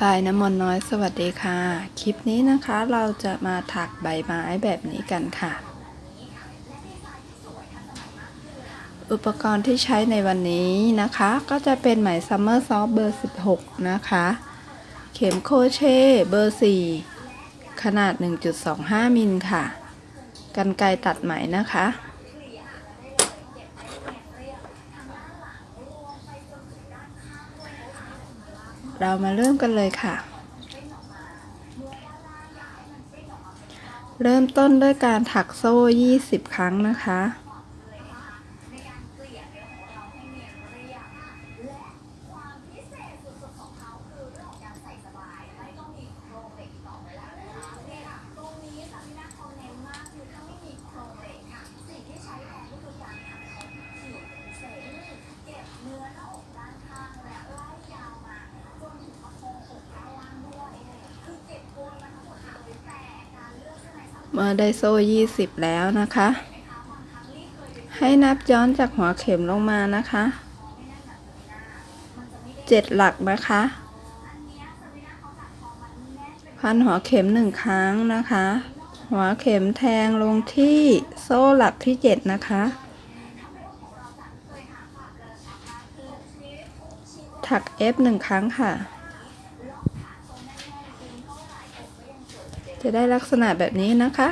ปายน้ำมนต์น้อยสวัสดีค่ะ คลิปนี้นะคะเราจะมาถักใบไม้แบบนี้กันค่ะ อุปกรณ์ที่ใช้ในวันนี้นะคะ ก็จะเป็นไหมซัมเมอร์ซอฟเบอร์ 16 นะคะ เข็มโคเช่เบอร์ 4 ขนาด 1.25 มิลค่ะ กันไกรตัดไหมนะคะ เรามาเริ่มกันเลยค่ะ เริ่มต้นด้วยการถักโซ่ 20 ครั้งนะคะ ได้โซ่ 20 แล้วนะคะ ให้นับย้อนจากหัวเข็มลงมานะคะ 7 หลักนะคะพันหัวเข็มหนึ่งครั้งนะคะ หัวเข็มแทงลงที่โซ่หลักที่ 7 นะคะถัก F หนึ่งครั้งค่ะ จะได้ลักษณะแบบนี้นะคะ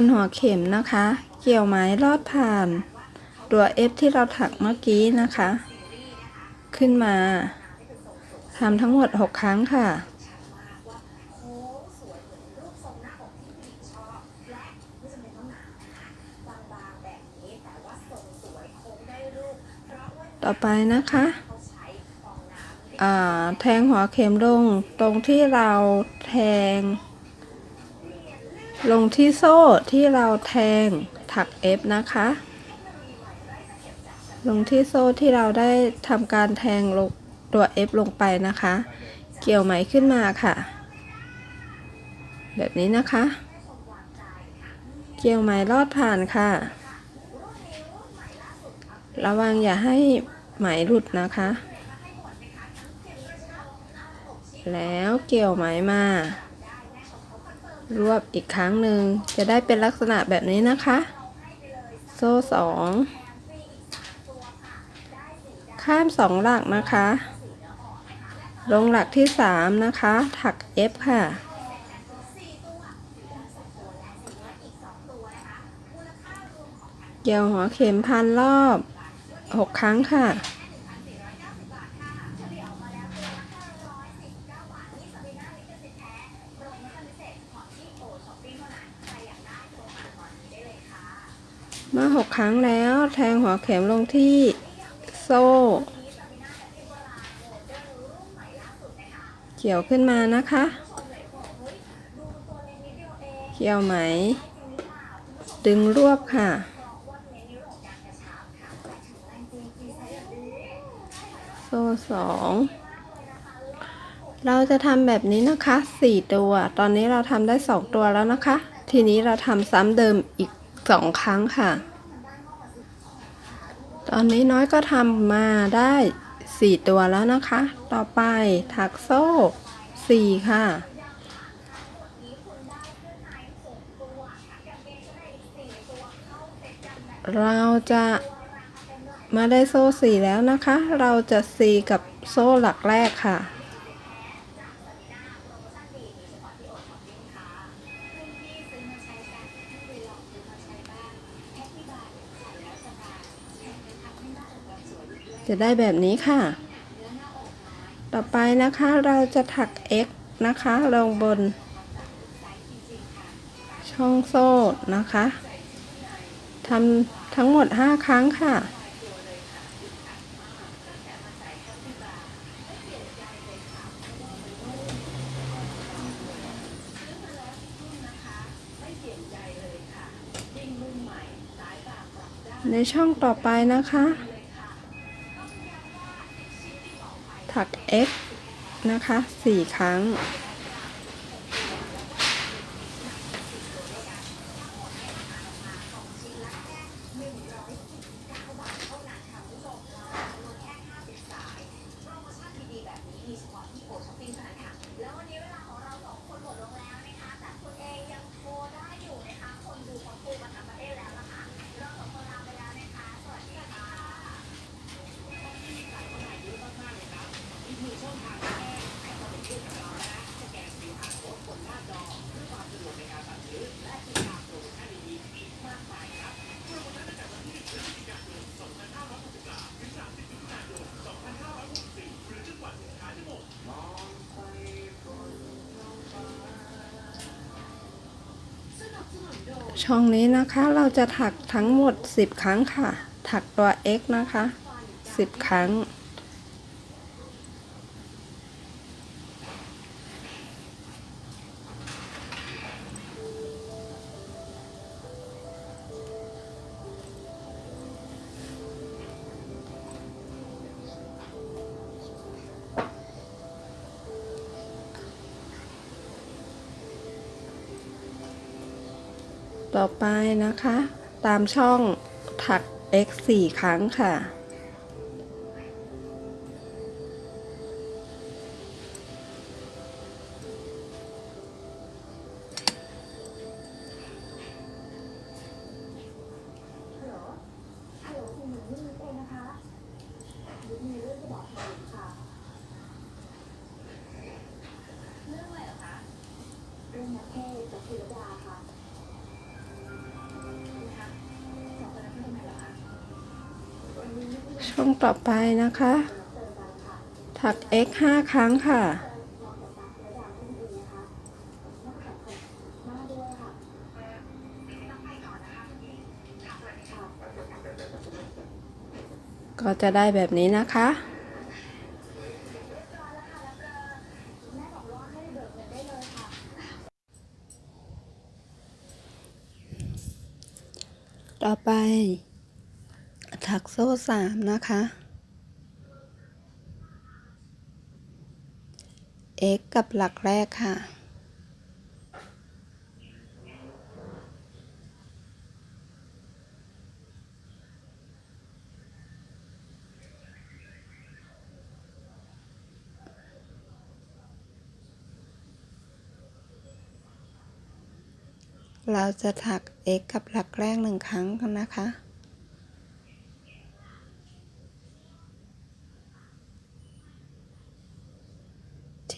พันหัวเข็มนะคะ เกี่ยวไม้ลอดผ่านตัว F ที่เราถักเมื่อกี้นะคะ ขึ้นมาทำทั้งหมด 6 ครั้งค่ะ ต่อไปนะคะแทงหัวเข็มลงตรงที่เราแทง ลงที่โซ่ที่เราแทงถัก F นะคะ ลงที่โซ่ที่เราได้ทำการแทงลงตัว F ลงไปนะคะ เกี่ยวไหมขึ้นมาค่ะ แบบนี้นะคะ เกี่ยวไหมลอดผ่านค่ะ ระวังอย่าให้ไหมหลุดนะคะ แล้วเกี่ยวไหมมา รวบอีกครั้งหนึ่งจะได้เป็นลักษณะแบบนี้นะคะ โซ่สองข้ามสองหลักนะคะ ลงหลักที่สามนะคะ ถัก F ค่ะ เกี่ยวหัวเข็มพันรอบหกครั้งค่ะ มื่อหกครั้งแล้ว แทงหัวเข็มลงที่โซ่ เกี่ยวขึ้นมานะคะ เกี่ยวไหม ดึงรวบค่ะ โซ่สองเราจะทำแบบนี้นะคะสี่ตัว ตอนนี้เราทำได้สองตัวแล้วนะคะ ทีนี้เราทำซ้ำเดิมอีก สองครั้งค่ะ ตอนนี้น้อยก็ทำมาได้สี่ตัวแล้วนะคะ ต่อไปถักโซ่สี่ค่ะ เราจะมาได้โซ่สี่แล้วนะคะ เราจะซีกับโซ่หลักแรกค่ะ จะได้แบบนี้ค่ะ ต่อไปนะคะเราจะถัก X นะคะลงบน ช่องโซ่นะคะทำทั้งหมด 5 ครั้งค่ะในช่องต่อไปนะคะ ถัก X นะคะ 4 ครั้ง ช่องนี้นะคะเราจะถักทั้งหมด 10 ครั้งค่ะ ถักตัว x นะคะ 10 ครั้ง นะคะ ตามช่องถัก x 4 ครั้งค่ะ ช่องต่อไปนะคะ ถัก x 5 ครั้งค่ะลองกับตาคุณระดาท่านดีนะคะน่าจะขอบคุณมากด้วยค่ะต้องไปก่อนนะคะค่ะสวัสดีค่ะ ก็จะได้แบบนี้นะคะต่อไป ถักโซ่สามนะคะ x กับหลักแรกค่ะ เราจะถัก x กับหลักแรกหนึ่งครั้งนะคะ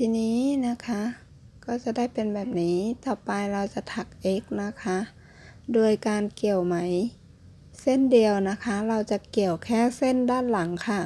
ทีนี้นะคะก็จะได้เป็นแบบนี้ต่อไปเราจะถัก x นะคะ โดยการเกี่ยวไหม เส้นเดียวนะคะ เราจะเกี่ยวแค่เส้นด้านหลังค่ะ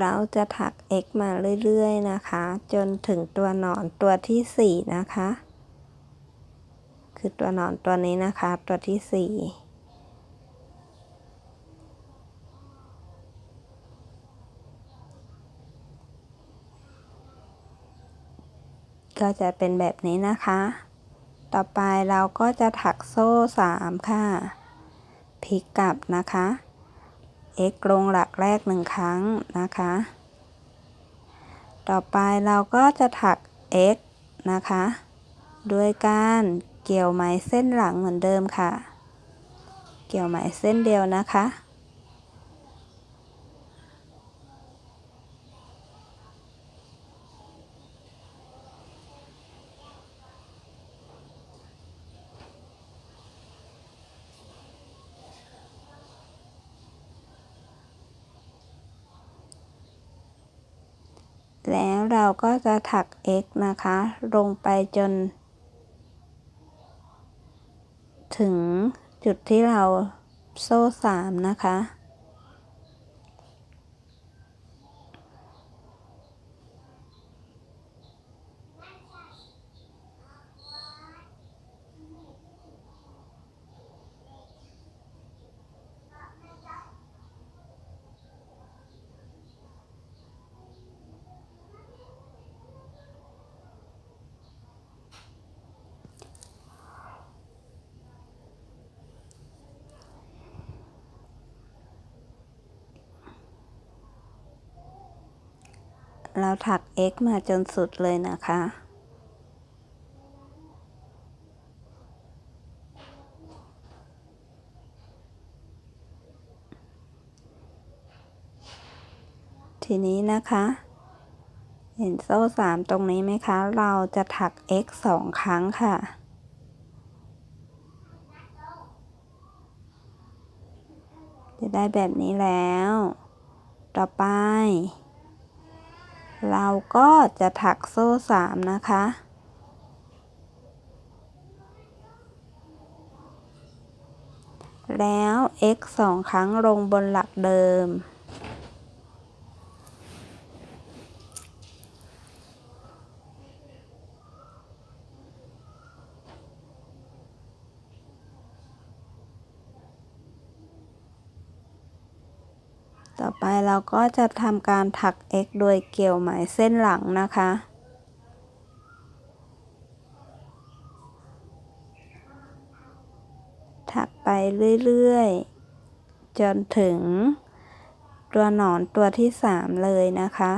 เราจะถัก x มาเรื่อยๆนะคะ จนถึงตัวหนอนตัวที่ 4 นะคะ คือตัวหนอนตัวนี้นะคะ ตัวที่ 4ก็จะเป็นแบบนี้นะคะ ต่อไปเราก็จะถักโซ่ 3 ค่ะ พลิกกลับนะคะ x ลงหลักแรกหนึ่งครั้งนะคะ ต่อไปเราก็จะถัก x นะคะ ด้วยการเกี่ยวไหมเส้นหลังเหมือนเดิมค่ะ เกี่ยวไหมเส้นเดียวนะคะ แล้วเราก็จะถัก x นะคะ ลงไปจน ถึงจุดที่เราโซ่สามนะคะ เราถัก x มาจนสุดเลยนะคะ ทีนี้นะคะ เห็นโซ่สามตรงนี้ไหมคะ เราจะถัก x สองครั้งค่ะจะได้แบบนี้แล้ว ต่อไป เราก็จะถักโซ่สามนะคะ แล้ว x สองครั้งลงบนหลักเดิม เราก็จะทำการถัก x โดยเกี่ยวไหมเส้นหลังนะคะ ถักไปเรื่อยๆ จนถึงตัวหนอนตัวที่สามเลยนะคะ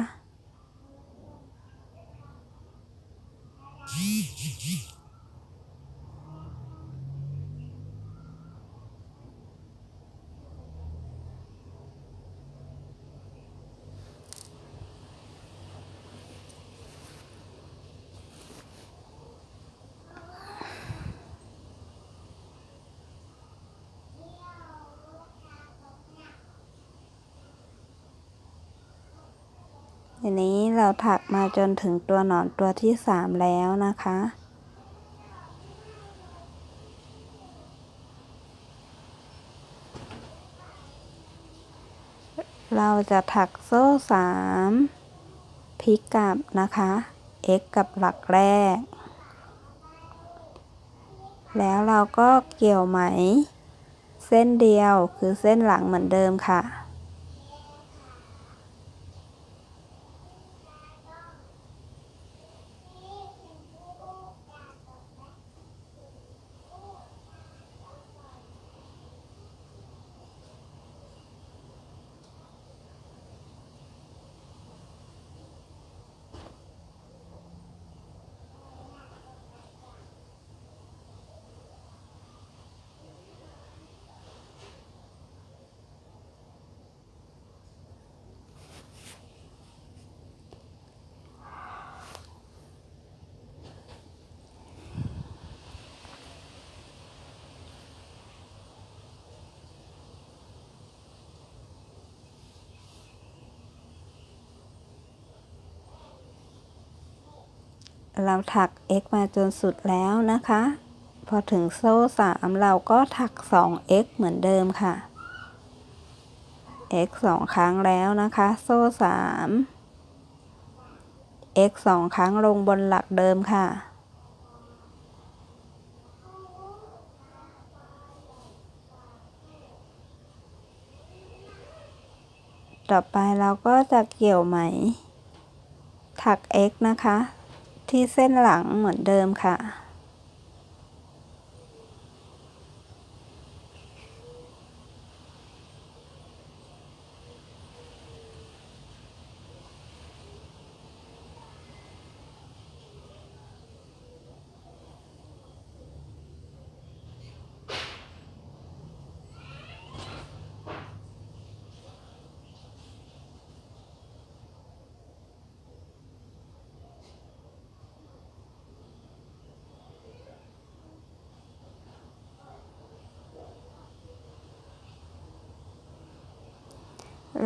ถักมาจนถึงตัวหนอนตัวที่สามแล้วนะคะ เราจะถักโซ่สามพลิกกลับนะคะ x กับหลักแรก แล้วเราก็เกี่ยวไหม เส้นเดียวคือเส้นหลังเหมือนเดิมค่ะ เราถัก x มาจนสุดแล้วนะคะ พอถึงโซ่สามเราก็ถัก 2x เหมือนเดิมค่ะ x สองครั้งแล้วนะคะ โซ่สาม x สองครั้งลงบนหลักเดิมค่ะ ต่อไปเราก็จะเกี่ยวไหม ถัก x นะคะ ที่เส้นหลังเหมือนเดิมค่ะ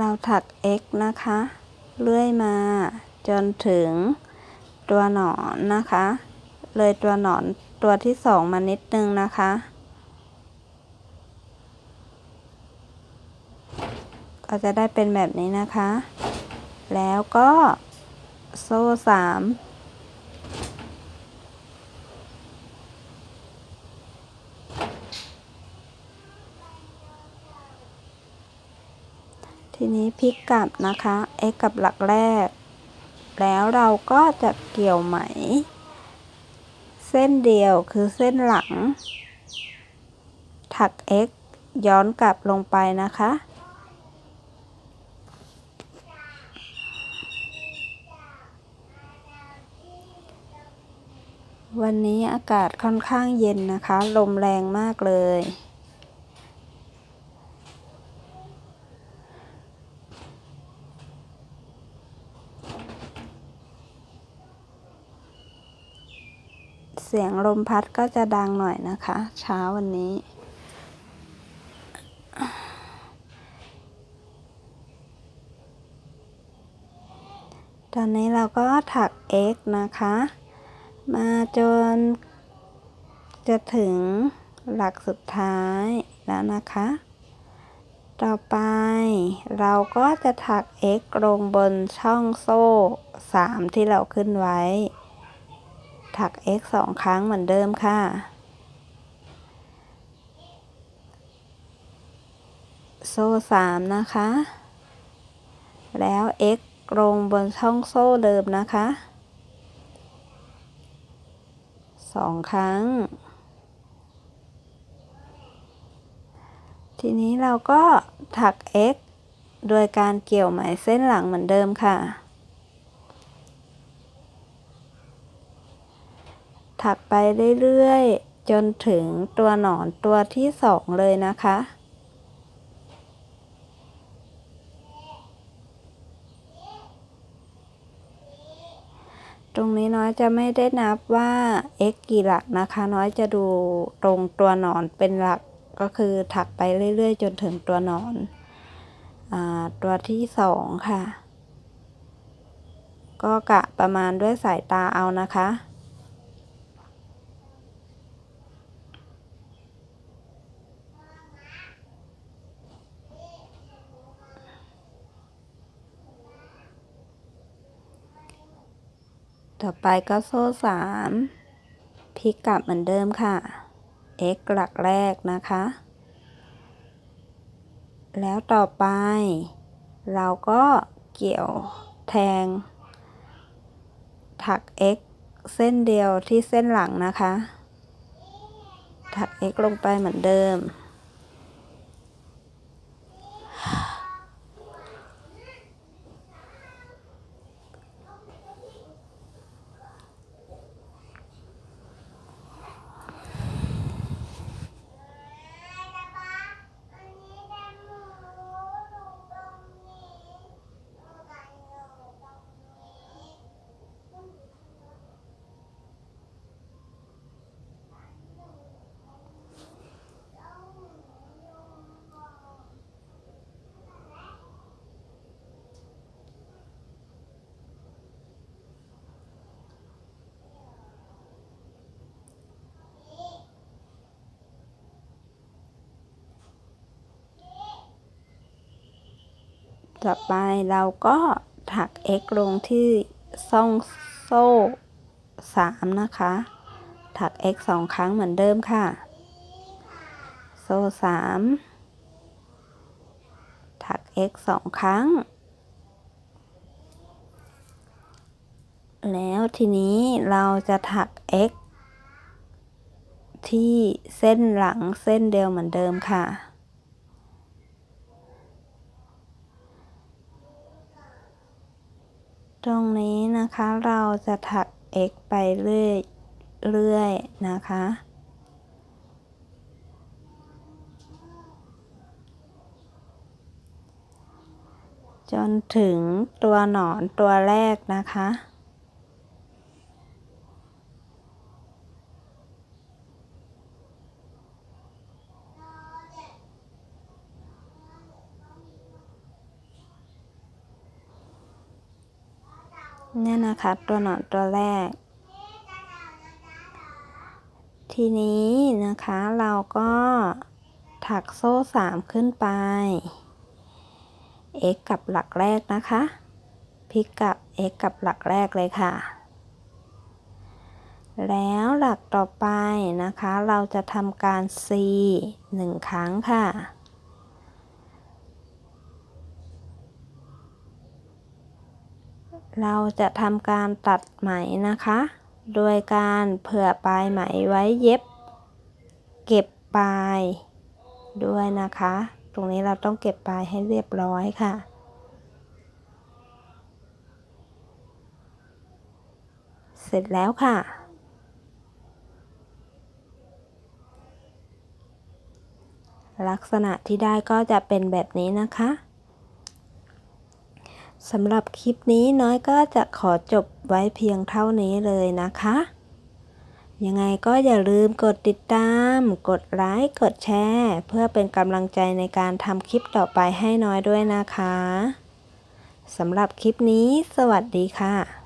เราถัก x นะคะ เลื่อยมา จนถึงตัวหนอนนะคะ เลยตัวหนอนตัวที่สองมานิดนึงนะคะ ก็จะได้เป็นแบบนี้นะคะ แล้วก็โซ่สาม ทีนี้พลิกกลับนะคะ x กับหลักแรก แล้วเราก็จะเกี่ยวไหม เส้นเดียวคือเส้นหลัง ถัก x ย้อนกลับลงไปนะคะ วันนี้อากาศค่อนข้างเย็นนะคะ ลมแรงมากเลย เสียงลมพัดก็จะดังหน่อยนะคะ เช้าวันนี้ ตอนนี้เราก็ถัก x นะคะ มาจนจะถึงหลักสุดท้ายแล้วนะคะ ต่อไปเราก็จะถัก x ลงบนช่องโซ่ 3 ที่เราขึ้นไว้ ถัก x สองครั้งเหมือนเดิมค่ะ โซ่ 3 นะคะ แล้ว x ลงบนช่องโซ่เดิมนะคะสองครั้ง ทีนี้เราก็ถัก x โดยการเกี่ยวไหมเส้นหลังเหมือนเดิมค่ะ ถักไปเรื่อยๆ จนถึงตัวหนอนตัวที่สองเลยนะคะ ตรงนี้น้อยจะไม่ได้นับว่า x กี่หลักนะคะ น้อยจะดูตรงตัวหนอนเป็นหลักก็คือถักไปเรื่อยๆ จนถึงตัวหนอนอตัวที่สองค่ะ ก็กะประมาณด้วยสายตาเอานะคะ ต่อไปก็โซ่สามพลิกกลับเหมือนเดิมค่ะ x หลักแรกนะคะ แล้วต่อไป เราก็เกี่ยวแทง ถัก x เส้นเดียวที่เส้นหลังนะคะ ถัก x ลงไปเหมือนเดิม ต่อไปเราก็ถัก x ลงที่ซ่องโซ่สามนะคะ ถัก x สองครั้งเหมือนเดิมค่ะ โซ่สามถัก x สองครั้ง แล้วทีนี้เราจะถัก x ที่เส้นหลังเส้นเดียวเหมือนเดิมค่ะ ตรง นะคะ เราจะถัก x ไปเรื่อยเรื่อยนะคะ จนถึงตัวหนอนตัวแรกนะคะ เนี่ยนะคะตัวหนอนตัวแรก ทีนี้นะคะเราก็ถักโซ่สามขึ้นไป x กับหลักแรกนะคะพลิกกับ x กับหลักแรกเลยค่ะ แล้วหลักต่อไปนะคะ เราจะทำการ c หนึ่งครั้งค่ะ เราจะทำการตัดไหมนะคะ โดยการเผื่อปลายไหมไว้เย็บ เก็บปลายด้วยนะคะ ตรงนี้เราต้องเก็บปลายให้เรียบร้อยค่ะ เสร็จแล้วค่ะ ลักษณะที่ได้ก็จะเป็นแบบนี้นะคะ สำหรับคลิปนี้น้อยก็จะขอจบไว้เพียงเท่านี้เลยนะคะ ยังไงก็อย่าลืมกดติดตาม กดไลค์ กดแชร์ เพื่อเป็นกำลังใจในการทำคลิปต่อไปให้น้อยด้วยนะคะ สำหรับคลิปนี้ สวัสดีค่ะ